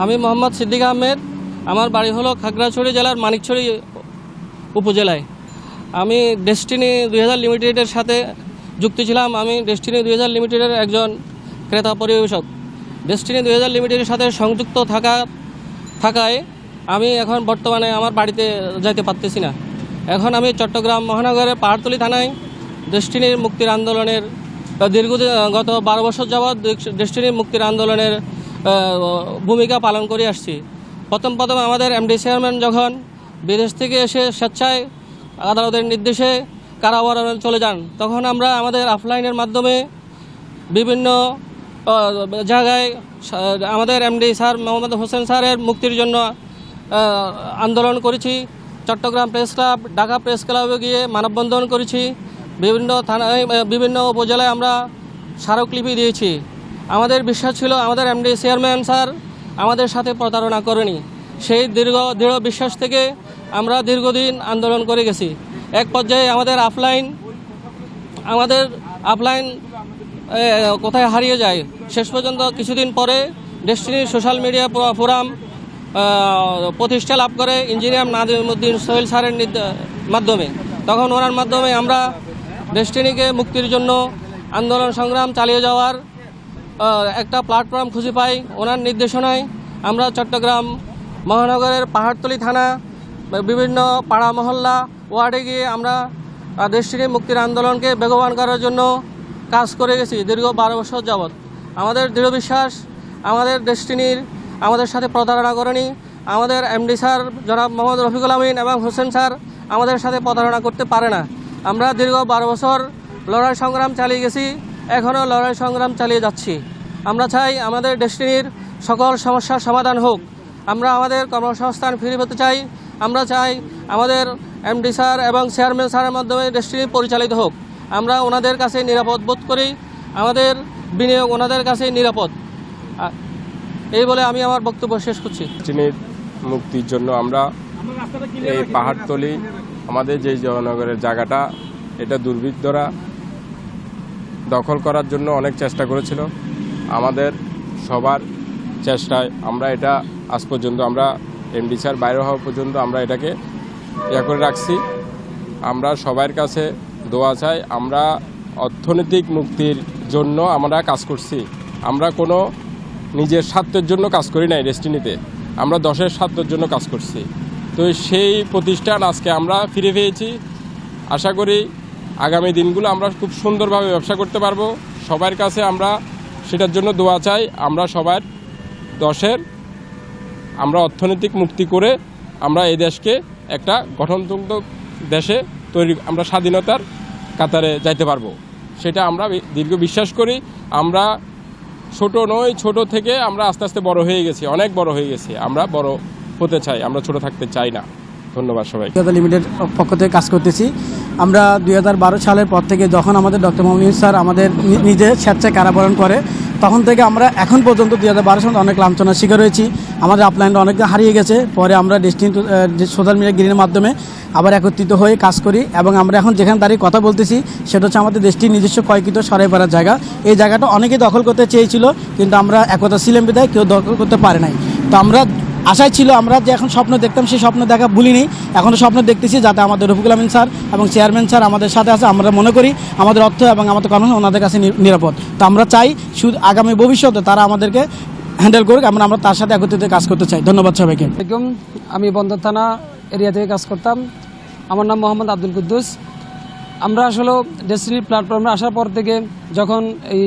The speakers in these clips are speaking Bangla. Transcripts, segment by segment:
আমি মোহাম্মদ সিদ্দিক আহমেদ। আমার বাড়ি হলো খাগড়াছড়ি জেলার মানিকছড়ি উপজেলায়। আমি ডেস্টিনি দুই হাজার লিমিটেডের সাথে যুক্ত ছিলাম। আমি ডেস্টিনি দুই হাজার লিমিটেডের একজন ক্রেতা পরিবেশক। ডেস্টিনি দুই হাজার লিমিটেডের সাথে সংযুক্ত থাকা, থাকায় আমি এখন বর্তমানে আমার বাড়িতে যাইতে পারতেছি না। এখন আমি চট্টগ্রাম মহানগরের পাহাড়তলি থানায় ডেস্টিনির মুক্তির আন্দোলনের দীর্ঘদিন, গত বারো বছর যাবৎ ডেস্টিনির মুক্তির আন্দোলনের ভূমিকা পালন করে আসছি। প্রথম প্রথম আমাদের এমডি চেয়ারম্যান যখন বিদেশ থেকে এসে স্বেচ্ছায় আদালতের নির্দেশে কারাবরণে চলে যান, তখন আমরা আমাদের অফলাইনের মাধ্যমে বিভিন্ন জায়গায় আমাদের এমডি স্যার মোহাম্মদ হোসেন স্যারের মুক্তির জন্য আন্দোলন করেছি। Chittagong press club, Dhaka press ক্লাবে গিয়ে মানববন্ধন করেছি। বিভিন্ন থানায় বিভিন্ন উপজেলায় আমরা স্মারকলিপি দিয়েছি। আমাদের বিশ্বাস ছিল আমাদের এমডি চেয়ারম্যান স্যার আমাদের সাথে প্রতারণা করেনি। সেই দীর্ঘ, দৃঢ় বিশ্বাস থেকে আমরা দীর্ঘদিন আন্দোলন করে গেছি। এক পর্যায়ে আমাদের অফলাইন আমাদের আপলাইন কোথায় হারিয়ে যায়, শেষ পর্যন্ত কিছুদিন পরে ডেস্টিনির সোশ্যাল মিডিয়া ফোরাম প্রতিষ্ঠা লাভ করে ইঞ্জিনিয়ার নাজিমুদ্দিন সোহেল স্যারের মাধ্যমে। তখন ওনার মাধ্যমে আমরা ডেস্টিনিকে মুক্তির জন্য আন্দোলন সংগ্রাম চালিয়ে যাওয়ার একটা প্ল্যাটফর্ম খুঁজে পাই। ওনার নির্দেশনায় আমরা চট্টগ্রাম মহানগরের পাহাড়তলি থানা, বিভিন্ন পাড়া মহল্লা ওয়ার্ডে গিয়ে আমরা দেশটির মুক্তির আন্দোলনকে বেগবান করার জন্য কাজ করে গেছি দীর্ঘ বারো বছর যাবৎ। আমাদের দৃঢ় বিশ্বাস, আমাদের ডেস্টিনির আমাদের সাথে প্রতারণা করেনি আমাদের এমডি স্যার জনাব মোহাম্মদ রফিকুল আমিন এবং হোসেন স্যার আমাদের সাথে প্রতারণা করতে পারে না। আমরা দীর্ঘ বারো বছর লড়াই সংগ্রাম চালিয়ে গেছি। এখনও লড়াই সংগ্রাম চালিয়ে যাচ্ছি। আমরা চাই আমাদের ডেস্টিনির সকল সমস্যার সমাধান হোক। আমরা আমাদের কর্মসংস্থান ফিরে পেতে চাই। আমরা চাই আমাদের এমডি স্যার এবং চেয়ারম্যান স্যারের মাধ্যমে ডেস্টিনি পরিচালিত হোক। আমরা ওনাদের কাছে নিরাপদ বোধ করি। আমাদের বিনিয়োগ ওনাদের কাছে নিরাপদ। এই বলে আমি আমার বক্তব্য শেষ করছি। চিনির মুক্তির জন্য আমরা এই পাহাড়তলি, আমাদের যে জয়নগরের জায়গাটা, এটা দুর্বৃত্তরা দখল করার জন্য অনেক চেষ্টা করেছিল। আমাদের সবার চেষ্টায় আমরা এটা আজ পর্যন্ত আমরা এমডি স্যার বাইরে হওয়া পর্যন্ত আমরা এটাকে ইয়া করে রাখছি। আমরা সবার কাছে দোয়া চাই, আমরা অর্থনৈতিক মুক্তির জন্য আমরা কাজ করছি। আমরা কোনো নিজের স্বার্থের জন্য কাজ করি নাই ডেস্টিনিতে, আমরা দশের স্বার্থের জন্য কাজ করছি। তো সেই প্রতিষ্ঠান আজকে আমরা ফিরে পেয়েছি। আশা করি আগামী দিনগুলো আমরা খুব সুন্দরভাবে ব্যবসা করতে পারব। সবার কাছে আমরা সেটার জন্য দোয়া চাই। আমরা সবার দশের আমরা অর্থনৈতিক মুক্তি করে আমরা এই দেশকে একটা গঠনতন্ত্র দেশে তৈরি, আমরা স্বাধীনতার কাতারে যাইতে পারব। সেটা আমরা দীর্ঘ বিশ্বাস করি। আমরা ছোট নই, ছোট থেকে আমরা আস্তে আস্তে বড় হয়ে গেছি, অনেক বড় হয়ে গেছি। আমরা বড় হতে চাই, আমরা ছোট থাকতে চাই না। ধন্যবাদ সবাই লিমিটেড পক্ষ থেকে কাজ করতেছি। আমরা দুই হাজার বারো সালের পর থেকে যখন আমাদের ডক্টর মোহাম্মদ স্যার আমাদের নিজে স্বেচ্ছায় কারাবরণ করে, তখন থেকে আমরা এখন পর্যন্ত দুই হাজার বারো অনেক লাঞ্ছনার শিকার হয়েছি। আমাদের আপলাইনটা অনেক হারিয়ে গেছে। পরে আমরা ডেস্টিনি সোশ্যাল মিডিয়া গ্রিনের মাধ্যমে আবার একত্রিত হয়ে কাজ করি এবং আমরা এখন যেখানে দাঁড়িয়ে কথা বলতেছি, সেটা হচ্ছে আমাদের দেশটির নিজস্ব কয়কৃত সরাইপাড়ার জায়গা। এই জায়গাটা অনেকেই দখল করতে চেয়েছিল, কিন্তু আমরা একতা ছিলাম বিদায় কেউ দখল করতে পারে নাই। তো আমরা আশায় ছিল আমরা যে এখন স্বপ্ন দেখতাম, সেই স্বপ্ন দেখা ভুলিনি। এখনও স্বপ্ন দেখতেছি যাতে আমাদের রফিকুল আমিন স্যার এবং চেয়ারম্যান স্যার আমাদের সাথে আছে। আমরা মনে করি আমাদের অর্থ এবং আমাদের কর্ম ওনাদের কাছে নিরাপদ। তো আমরা চাই শুধু আগামী ভবিষ্যতে তারা আমাদেরকে হ্যান্ডেল করুক আমরা আমরা তার সাথে একত্রিত কাজ করতে চাই। ধন্যবাদ সবাইকে। আমি বন্দর থানা এরিয়া থেকে কাজ করতাম। আমার নাম মোহাম্মদ আব্দুল কুদ্দুস। আমরা আসলে ডেস্টিনি প্ল্যাটফর্মে আসার পর থেকে যখন এই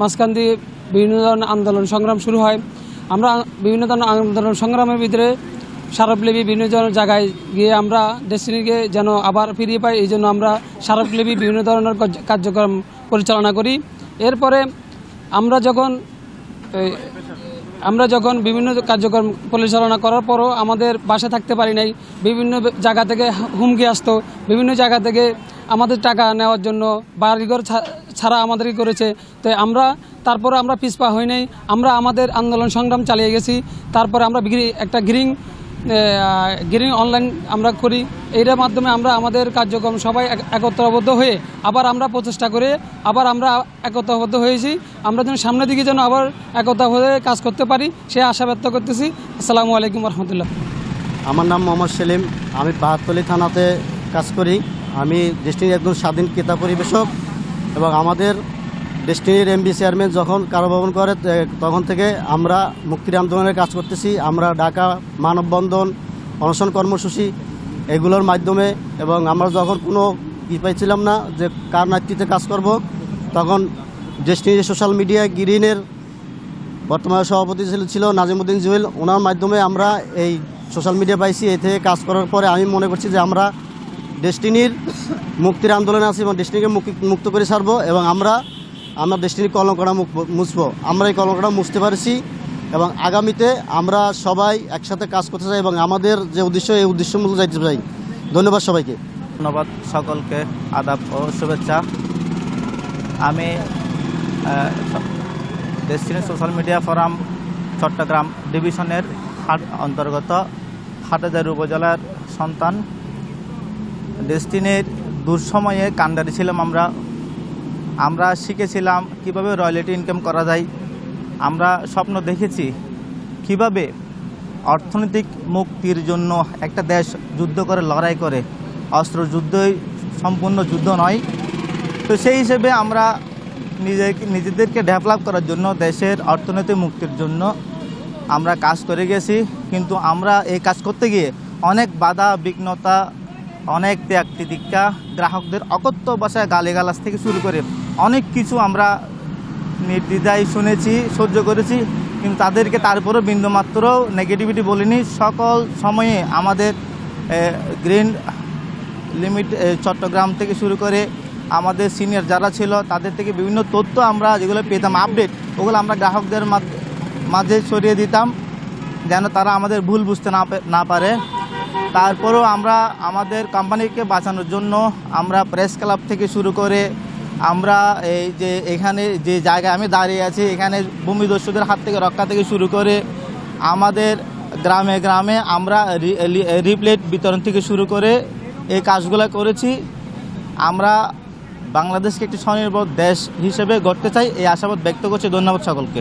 মাঝখান দিয়ে বিভিন্ন ধরনের আন্দোলন সংগ্রাম শুরু হয় আমরা বিভিন্ন ধরনের আন্দোলন সংগ্রামের ভিতরে স্মারকলিপি বিভিন্ন ধরনের জায়গায় গিয়ে আমরা ডেস্টিনিকে যেন আবার ফিরিয়ে পাই, এই জন্য আমরা স্মারকলিপি বিভিন্ন ধরনের কার্যক্রম পরিচালনা করি। এরপরে আমরা যখন আমরা যখন বিভিন্ন কার্যক্রম পরিচালনা করার পরও আমাদের বাসা থাকতে পারি নাই, বিভিন্ন জায়গা থেকে হুমকি আসতো, বিভিন্ন জায়গা থেকে আমাদের টাকা নেওয়ার জন্য বাড়িঘর ছাড়া আমাদেরই করেছে। তো আমরা, তারপরে আমরা পিছপা হই নাই। আমরা আমাদের আন্দোলন সংগ্রাম চালিয়ে গেছি। তারপরে আমরা গ্রি- একটা গ্রিং গ্রিন অনলাইন আমরা করি। এটার মাধ্যমে আমরা আমাদের কার্যক্রম সবাই এক- একত্রবদ্ধ হয়ে আবার আমরা প্রচেষ্টা করে আবার আমরা একত্রবদ্ধ হয়েছি। আমরা যেন সামনের দিকে যেন আবার একতা হয়ে কাজ করতে পারি, সে আশা ব্যক্ত করতেছি। আসসালামু আলাইকুম রহমতুল্লাহ। আমার নাম মোহাম্মদ সেলিম। আমি পাহাড়তলি থানাতে কাজ করি। আমি ডেস্টিনির একজন স্বাধীন ক্রেতা পরিবেশক এবং আমাদের ডেস্টিনির এমবি চেয়ারম্যান যখন কারাভবন করে তখন থেকে আমরা মুক্তির আন্দোলনের কাজ করতেছি। আমরা ঢাকা মানববন্ধন অনশন কর্মসূচি এগুলোর মাধ্যমে এবং আমরা যখন কোনো ই পাইছিলাম না যে কার নেতৃত্বে কাজ করব, তখন ডেস্টিনির সোশ্যাল মিডিয়ায় গ্রিনের বর্তমানে সভাপতি ছিল- নাজিমুদ্দিন জুয়েল, ওনার মাধ্যমে আমরা এই সোশ্যাল মিডিয়া পাইছি। এই থেকে কাজ করার পরে আমি মনে করছি যে আমরা ডেস্টিনির মুক্তির আন্দোলনে আছি এবং ডেস্টিনিকে মুক্তি- করে ছাড়বো এবং আমরা আমরা ডেস্টিনির কলঙ্কটা মুছবো। আমরা এই কলঙ্কটা মুছতে পারছি এবং আগামীতে আমরা সবাই একসাথে কাজ করতে চাই এবং আমাদের যে উদ্দেশ্য, এই উদ্দেশ্য মতো যাইতে চাই। ধন্যবাদ সবাইকে। ধন্যবাদ সকলকে, আদাব ও শুভেচ্ছা। আমি Destiny social media forum Chittagong ডিভিশনের অন্তর্গত হাটাজার উপজেলার সন্তান ডেস্টিনির দুঃসময়ে কান্ডারি ছিলাম আমরা। আমরা শিখেছিলাম কীভাবে রয়্যালিটি ইনকাম করা যায়। আমরা স্বপ্ন দেখেছি কীভাবে অর্থনৈতিক মুক্তির জন্য একটা দেশ যুদ্ধ করে, লড়াই করে। অস্ত্র যুদ্ধই সম্পূর্ণ যুদ্ধ নয়। তো সেই হিসেবে আমরা নিজে নিজেদেরকে ডেভেলপ করার জন্য, দেশের অর্থনৈতিক মুক্তির জন্য আমরা কাজ করে গেছি। কিন্তু আমরা এই কাজ করতে গিয়ে অনেক বাধা, বিঘ্নতা অনেক ত্যাগ তিতিক্ষা গ্রাহকদের অকথ্য ভাষায় গালিগালাজ থেকে শুরু করে অনেক কিছু আমরা নির্দ্বিধায় শুনেছি, সহ্য করেছি, কিন্তু তাদেরকে তারপরেও বিন্দুমাত্র নেগেটিভিটি বলিনি। সকল সময়ে আমাদের গ্রিন লিমিট চট্টগ্রাম থেকে শুরু করে আমাদের সিনিয়র যারা ছিল, তাদের থেকে বিভিন্ন তথ্য আমরা যেগুলো পেতাম, আপডেট, ওগুলো আমরা গ্রাহকদের মাঝে ছড়িয়ে দিতাম, যেন তারা আমাদের ভুল বুঝতে না পারে। তারপরেও আমরা আমাদের কোম্পানিকে বাঁচানোর জন্য আমরা প্রেস ক্লাব থেকে শুরু করে আমরা এই যে এখানে যে জায়গায় আমি দাঁড়িয়ে আছি, এখানে ভূমিদস্যুদের হাত থেকে রক্ষা থেকে শুরু করে আমাদের গ্রামে গ্রামে আমরা রিপ্লেট বিতরণ থেকে শুরু করে এই কাজগুলো করেছি। আমরা বাংলাদেশকে একটি স্বনির্ভর দেশ হিসেবে গড়তে চাই, এই আশাবাদ ব্যক্ত করছি। ধন্যবাদ সকলকে।